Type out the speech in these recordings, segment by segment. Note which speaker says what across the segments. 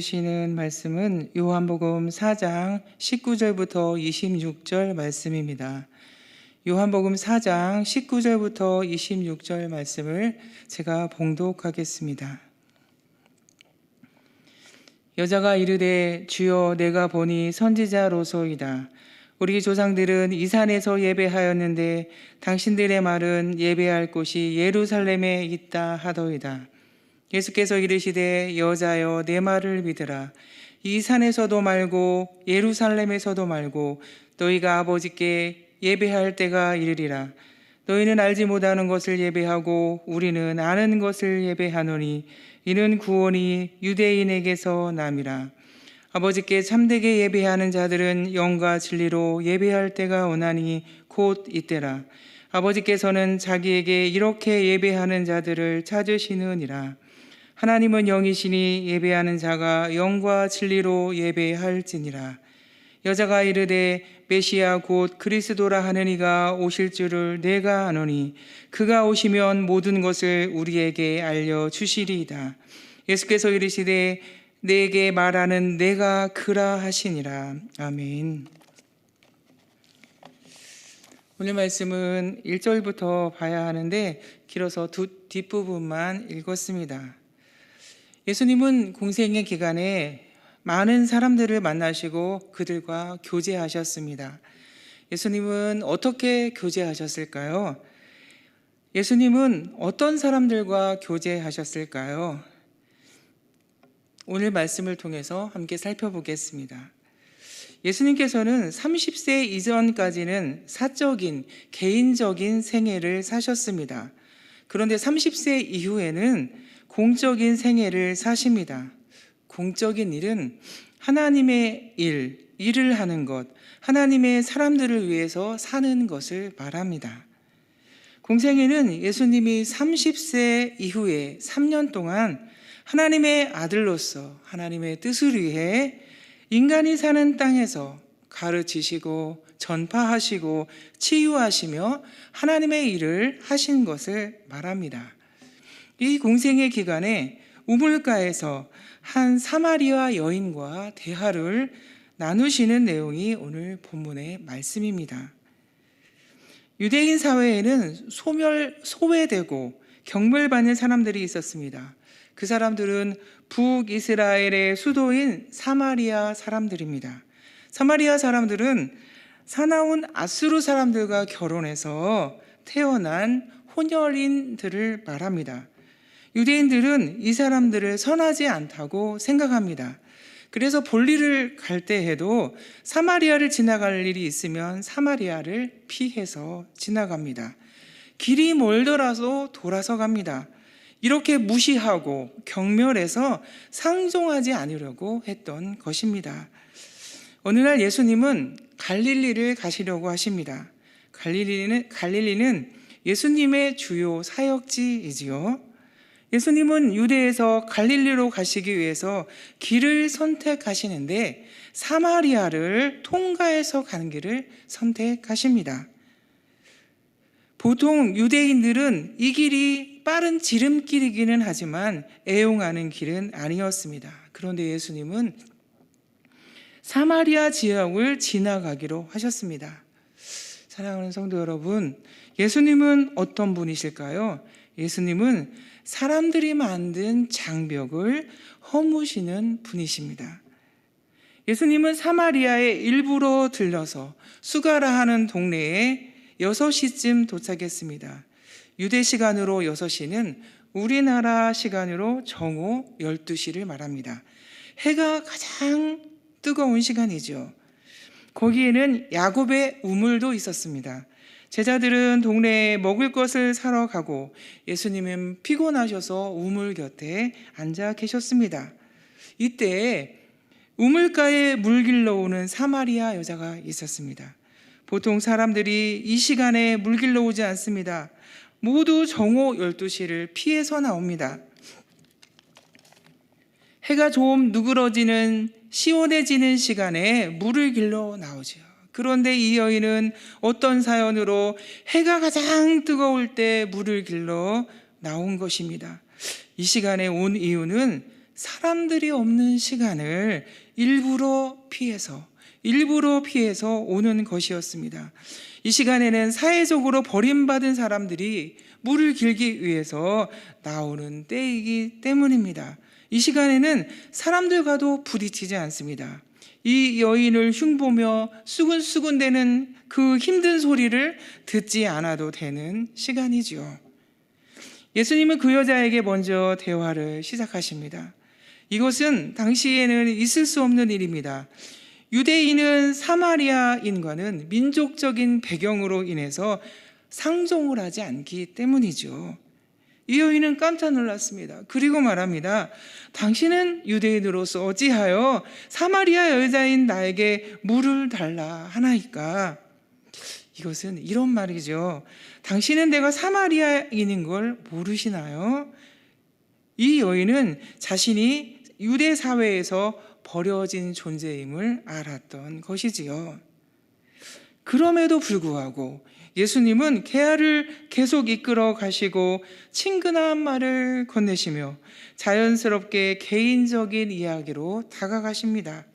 Speaker 1: 주시는 말씀은 요한복음 4장 19절부터 26절 말씀입니다. 요한복음 4장 19절부터 26절 말씀을 제가 봉독하겠습니다. 여자가 이르되 주여 내가 보니 선지자로소이다. 우리 조상들은 이 산에서 예배하였는데 당신들의 말은 예배할 곳이 예루살렘에 있다 하더이다. 예수께서 이르시되 여자여 내 말을 믿으라. 이 산에서도 말고 예루살렘에서도 말고 너희가 아버지께 예배할 때가 이르리라. 너희는 알지 못하는 것을 예배하고 우리는 아는 것을 예배하노니 이는 구원이 유대인에게서 남이라. 아버지께 참되게 예배하는 자들은 영과 진리로 예배할 때가 오나니 곧 이때라. 아버지께서는 자기에게 이렇게 예배하는 자들을 찾으시느니라. 하나님은 영이시니 예배하는 자가 영과 진리로 예배할지니라. 여자가 이르되 메시아 곧 그리스도라 하는 이가 오실 줄을 내가 아노니 그가 오시면 모든 것을 우리에게 알려 주시리이다. 예수께서 이르시되 내게 말하는 내가 그라 하시니라. 아멘. 오늘 말씀은 1절부터 봐야 하는데 길어서 두 뒷부분만 읽었습니다. 예수님은 공생의 기간에 많은 사람들을 만나시고 그들과 교제하셨습니다. 예수님은 어떻게 교제하셨을까요? 예수님은 어떤 사람들과 교제하셨을까요? 오늘 말씀을 통해서 함께 살펴보겠습니다. 예수님께서는 30세 이전까지는 사적인, 개인적인 생애를 사셨습니다. 그런데 30세 이후에는 공적인 생애를 사십니다. 공적인 일은 하나님의 일, 일을 하는 것, 하나님의 사람들을 위해서 사는 것을 말합니다. 공생애는 예수님이 30세 이후에 3년 동안 하나님의 아들로서 하나님의 뜻을 위해 인간이 사는 땅에서 가르치시고 전파하시고 치유하시며 하나님의 일을 하신 것을 말합니다. 이 공생의 기간에 우물가에서 한 사마리아 여인과 대화를 나누시는 내용이 오늘 본문의 말씀입니다. 유대인 사회에는 소멸, 소외되고 경멸받는 사람들이 있었습니다. 그 사람들은 북이스라엘의 수도인 사마리아 사람들입니다. 사마리아 사람들은 사나운 아수르 사람들과 결혼해서 태어난 혼혈인들을 말합니다. 유대인들은 이 사람들을 선하지 않다고 생각합니다. 그래서 볼일을 갈때 해도 사마리아를 지나갈 일이 있으면 사마리아를 피해서 지나갑니다. 길이 멀더라도 돌아서 갑니다. 이렇게 무시하고 경멸해서 상종하지 않으려고 했던 것입니다. 어느 날 예수님은 갈릴리를 가시려고 하십니다. 갈릴리는, 갈릴리는 예수님의 주요 사역지이지요. 예수님은 유대에서 갈릴리로 가시기 위해서 길을 선택하시는데 사마리아를 통과해서 가는 길을 선택하십니다. 보통 유대인들은 이 길이 빠른 지름길이기는 하지만 애용하는 길은 아니었습니다. 그런데 예수님은 사마리아 지역을 지나가기로 하셨습니다. 사랑하는 성도 여러분, 예수님은 어떤 분이실까요? 예수님은 사람들이 만든 장벽을 허무시는 분이십니다. 예수님은 사마리아에 일부러 들려서 수가라 하는 동네에 6시쯤 도착했습니다. 유대 시간으로 6시는 우리나라 시간으로 정오 12시를 말합니다. 해가 가장 뜨거운 시간이죠. 거기에는 야곱의 우물도 있었습니다. 제자들은 동네에 먹을 것을 사러 가고 예수님은 피곤하셔서 우물 곁에 앉아 계셨습니다. 이때 우물가에 물 길러 오는 사마리아 여자가 있었습니다. 보통 사람들이 이 시간에 물 길러 오지 않습니다. 모두 정오 12시를 피해서 나옵니다. 해가 좀 누그러지는 시원해지는 시간에 물을 길러 나오죠. 그런데 이 여인은 어떤 사연으로 해가 가장 뜨거울 때 물을 길러 나온 것입니다. 이 시간에 온 이유는 사람들이 없는 시간을 일부러 피해서 일부러 피해서 오는 것이었습니다. 이 시간에는 사회적으로 버림받은 사람들이 물을 길기 위해서 나오는 때이기 때문입니다. 이 시간에는 사람들과도 부딪히지 않습니다. 이 여인을 흉보며 수근수근대는 그 힘든 소리를 듣지 않아도 되는 시간이지요. 예수님은 그 여자에게 먼저 대화를 시작하십니다. 이것은 당시에는 있을 수 없는 일입니다. 유대인은 사마리아인과는 민족적인 배경으로 인해서 상종을 하지 않기 때문이죠. 이 여인은 깜짝 놀랐습니다. 그리고 말합니다. 당신은 유대인으로서 어찌하여 사마리아 여자인 나에게 물을 달라 하나이까? 이것은 이런 말이죠. 당신은 내가 사마리아인인 걸 모르시나요? 이 여인은 자신이 유대 사회에서 버려진 존재임을 알았던 것이지요. 그럼에도 불구하고 예수님은 개아를 계속 이끌어 가시고 친근한 말을 건네시며 자연스럽게 개인적인 이야기로 다가가십니다.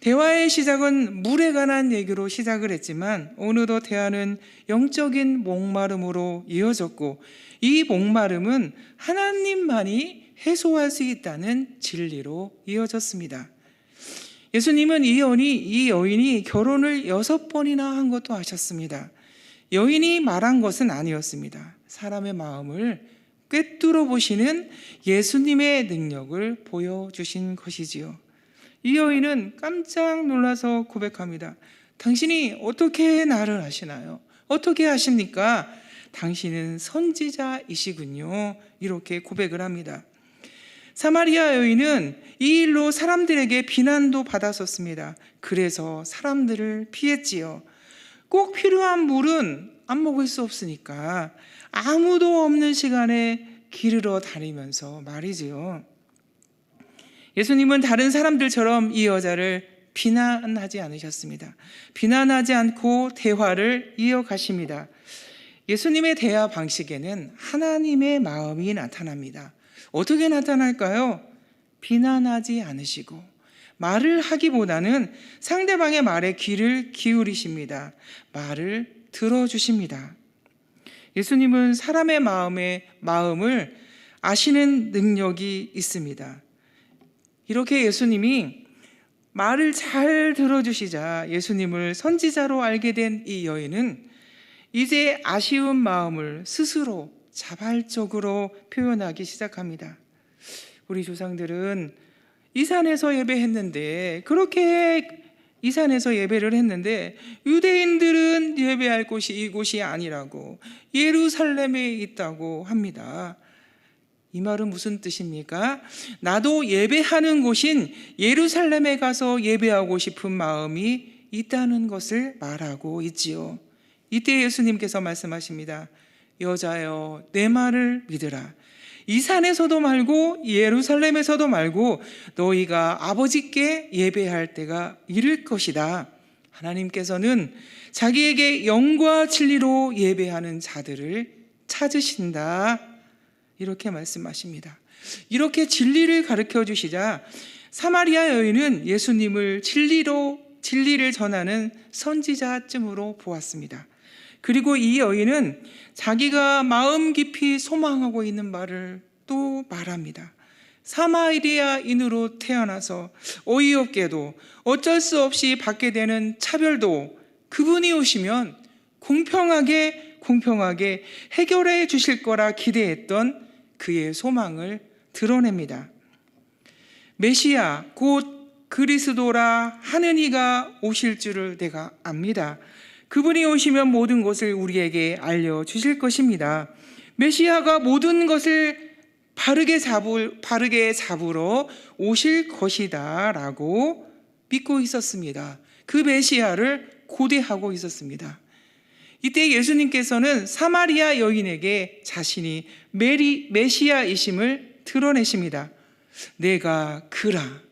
Speaker 1: 대화의 시작은 물에 관한 얘기로 시작을 했지만 어느덧 대화는 영적인 목마름으로 이어졌고 이 목마름은 하나님만이 해소할 수 있다는 진리로 이어졌습니다. 예수님은 이 여인이 결혼을 여섯 번이나 한 것도 아셨습니다. 여인이 말한 것은 아니었습니다. 사람의 마음을 꿰뚫어 보시는 예수님의 능력을 보여주신 것이지요. 이 여인은 깜짝 놀라서 고백합니다. 당신이 어떻게 나를 아시나요? 어떻게 하십니까? 당신은 선지자이시군요. 이렇게 고백을 합니다. 사마리아 여인은 이 일로 사람들에게 비난도 받았었습니다. 그래서 사람들을 피했지요. 꼭 필요한 물은 안 먹을 수 없으니까 아무도 없는 시간에 기르러 다니면서 말이지요. 예수님은 다른 사람들처럼 이 여자를 비난하지 않으셨습니다. 비난하지 않고 대화를 이어가십니다. 예수님의 대화 방식에는 하나님의 마음이 나타납니다. 어떻게 나타날까요? 비난하지 않으시고 말을 하기보다는 상대방의 말에 귀를 기울이십니다. 말을 들어주십니다. 예수님은 사람의 마음의 마음을 아시는 능력이 있습니다. 이렇게 예수님이 말을 잘 들어주시자 예수님을 선지자로 알게 된 이 여인은 이제 아쉬운 마음을 스스로 자발적으로 표현하기 시작합니다. 우리 조상들은 이 산에서 예배했는데 그렇게 이 산에서 예배를 했는데 유대인들은 예배할 곳이 이곳이 아니라고 예루살렘에 있다고 합니다. 이 말은 무슨 뜻입니까? 나도 예배하는 곳인 예루살렘에 가서 예배하고 싶은 마음이 있다는 것을 말하고 있지요. 이때 예수님께서 말씀하십니다. 여자여, 내 말을 믿으라. 이 산에서도 말고 예루살렘에서도 말고 너희가 아버지께 예배할 때가 이를 것이다. 하나님께서는 자기에게 영과 진리로 예배하는 자들을 찾으신다. 이렇게 말씀하십니다. 이렇게 진리를 가르쳐 주시자 사마리아 여인은 예수님을 진리로 진리를 전하는 선지자쯤으로 보았습니다. 그리고 이 여인은 자기가 마음 깊이 소망하고 있는 말을 또 말합니다. 사마리아인으로 태어나서 어이없게도 어쩔 수 없이 받게 되는 차별도 그분이 오시면 공평하게 공평하게 해결해 주실 거라 기대했던 그의 소망을 드러냅니다. 메시아 곧 그리스도라 하는 이가 오실 줄을 내가 압니다. 그분이 오시면 모든 것을 우리에게 알려 주실 것입니다. 메시아가 모든 것을 바르게 잡을 바르게 잡으러 오실 것이다 라고 믿고 있었습니다. 그 메시아를 고대하고 있었습니다. 이때 예수님께서는 사마리아 여인에게 자신이 메리 메시아이심을 드러내십니다. 내가 그라.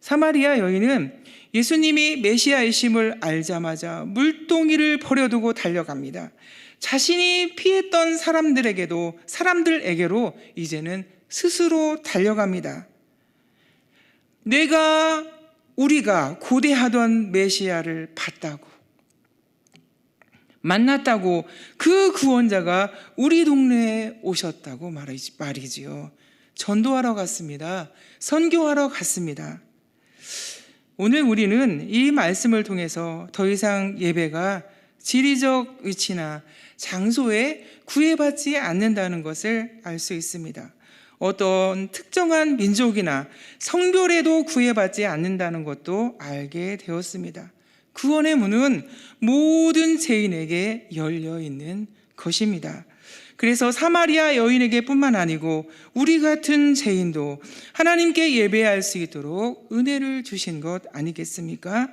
Speaker 1: 사마리아 여인은 예수님이 메시아이심을 알자마자 물동이를 버려두고 달려갑니다. 자신이 피했던 사람들에게도 사람들에게로 이제는 스스로 달려갑니다. 내가 우리가 고대하던 메시아를 봤다고 만났다고 그 구원자가 우리 동네에 오셨다고 말이지, 말이지요. 전도하러 갔습니다. 선교하러 갔습니다. 오늘 우리는 이 말씀을 통해서 더 이상 예배가 지리적 위치나 장소에 구애받지 않는다는 것을 알 수 있습니다. 어떤 특정한 민족이나 성별에도 구애받지 않는다는 것도 알게 되었습니다. 구원의 문은 모든 죄인에게 열려 있는 것입니다. 그래서 사마리아 여인에게 뿐만 아니고 우리 같은 죄인도 하나님께 예배할 수 있도록 은혜를 주신 것 아니겠습니까?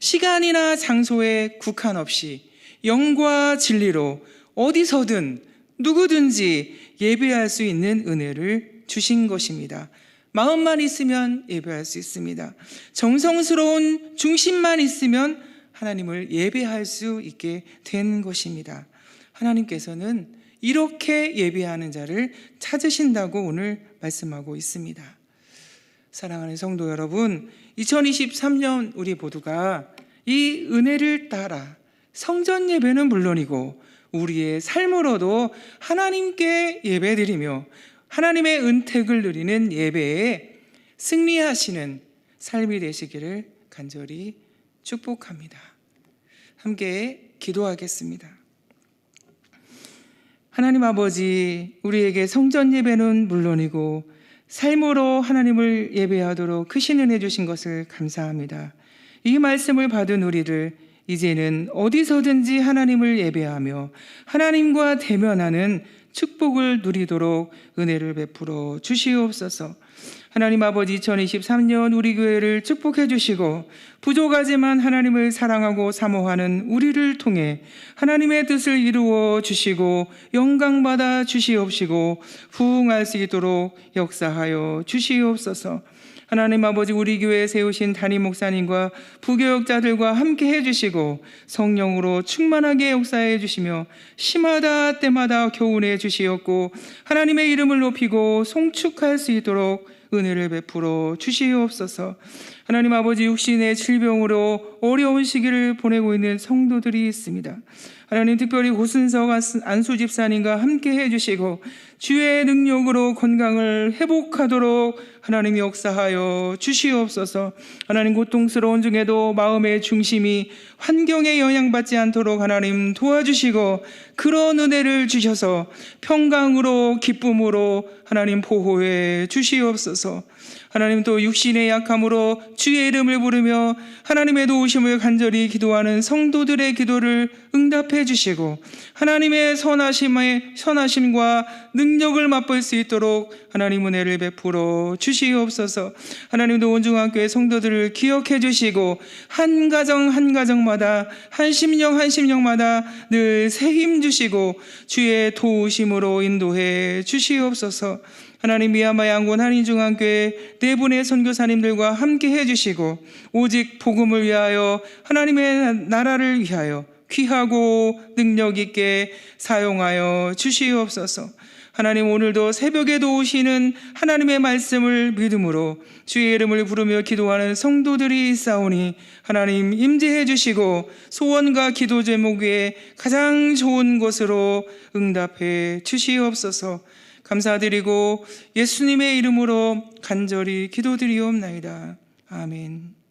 Speaker 1: 시간이나 장소에 국한 없이 영과 진리로 어디서든 누구든지 예배할 수 있는 은혜를 주신 것입니다. 마음만 있으면 예배할 수 있습니다. 정성스러운 중심만 있으면 하나님을 예배할 수 있게 된 것입니다. 하나님께서는 이렇게 예배하는 자를 찾으신다고 오늘 말씀하고 있습니다. 사랑하는 성도 여러분, 2023년 우리 모두가 이 은혜를 따라 성전 예배는 물론이고 우리의 삶으로도 하나님께 예배드리며 하나님의 은택을 누리는 예배에 승리하시는 삶이 되시기를 간절히 축복합니다. 함께 기도하겠습니다. 하나님 아버지, 우리에게 성전 예배는 물론이고 삶으로 하나님을 예배하도록 크신 은혜 주신 것을 감사합니다. 이 말씀을 받은 우리를 이제는 어디서든지 하나님을 예배하며 하나님과 대면하는 축복을 누리도록 은혜를 베풀어 주시옵소서. 하나님 아버지 2023년 우리 교회를 축복해 주시고 부족하지만 하나님을 사랑하고 사모하는 우리를 통해 하나님의 뜻을 이루어 주시고 영광 받아 주시옵시고 부흥할 수 있도록 역사하여 주시옵소서. 하나님 아버지 우리 교회에 세우신 담임 목사님과 부교역자들과 함께 해주시고 성령으로 충만하게 역사해 주시며 심하다 때마다 교훈해 주시었고 하나님의 이름을 높이고 송축할 수 있도록 은혜를 베풀어 주시옵소서. 하나님 아버지 육신의 질병으로 어려운 시기를 보내고 있는 성도들이 있습니다. 하나님 특별히 고순석 안수 집사님과 함께 해주시고 주의 능력으로 건강을 회복하도록 하나님 역사하여 주시옵소서. 하나님 고통스러운 중에도 마음의 중심이 환경에 영향받지 않도록 하나님 도와주시고 그런 은혜를 주셔서 평강으로 기쁨으로 하나님 보호해 주시옵소서. 하나님 또 육신의 약함으로 주의 이름을 부르며 하나님의 도우심을 간절히 기도하는 성도들의 기도를 응답해 주시고 하나님의 선하심의 선하심과 능력을 맛볼 수 있도록 하나님 은혜를 베풀어 주시옵소서. 하나님도 온중학교의 성도들을 기억해 주시고 한 가정 한 가정마다 한 심령 한 심령마다 늘 새 힘 주시고 주의 도우심으로 인도해 주시옵소서. 하나님 미야마 양곤 한인 중앙교회 네 분의 선교사님들과 함께 해주시고 오직 복음을 위하여 하나님의 나라를 위하여 귀하고 능력 있게 사용하여 주시옵소서. 하나님 오늘도 새벽에도 오시는 하나님의 말씀을 믿음으로 주의 이름을 부르며 기도하는 성도들이 있사오니 하나님 임재해 주시고 소원과 기도 제목에 가장 좋은 곳으로 응답해 주시옵소서. 감사드리고 예수님의 이름으로 간절히 기도드리옵나이다. 아멘.